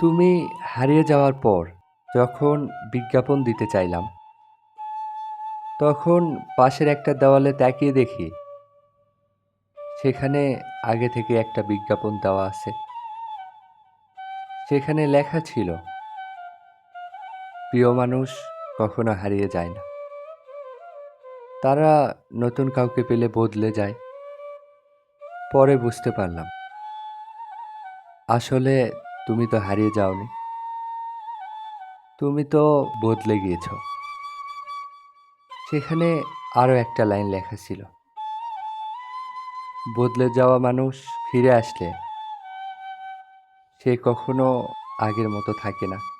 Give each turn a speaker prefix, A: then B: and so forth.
A: তুমি হারিয়ে যাওয়ার পর যখন বিজ্ঞাপন দিতে চাইলাম, তখন পাশের একটা দেওয়ালে তাকিয়ে দেখি, সেখানে আগে থেকে একটা বিজ্ঞাপন দেওয়া আছে। সেখানে লেখা ছিল, প্রিয় মানুষ কখনো হারিয়ে যায় না। তারা নতুন কাউকে পেলে বদলে যায়। পরে বুঝতে পারলাম। আসলে তুমি তো হারিয়ে যাওনি। তুমি তো বদলে গিয়েছ। সেখানে আরও একটা লাইন লেখা ছিল। বদলে যাওয়া মানুষ ফিরে আসলে সে কখনো আগের মতো থাকে না।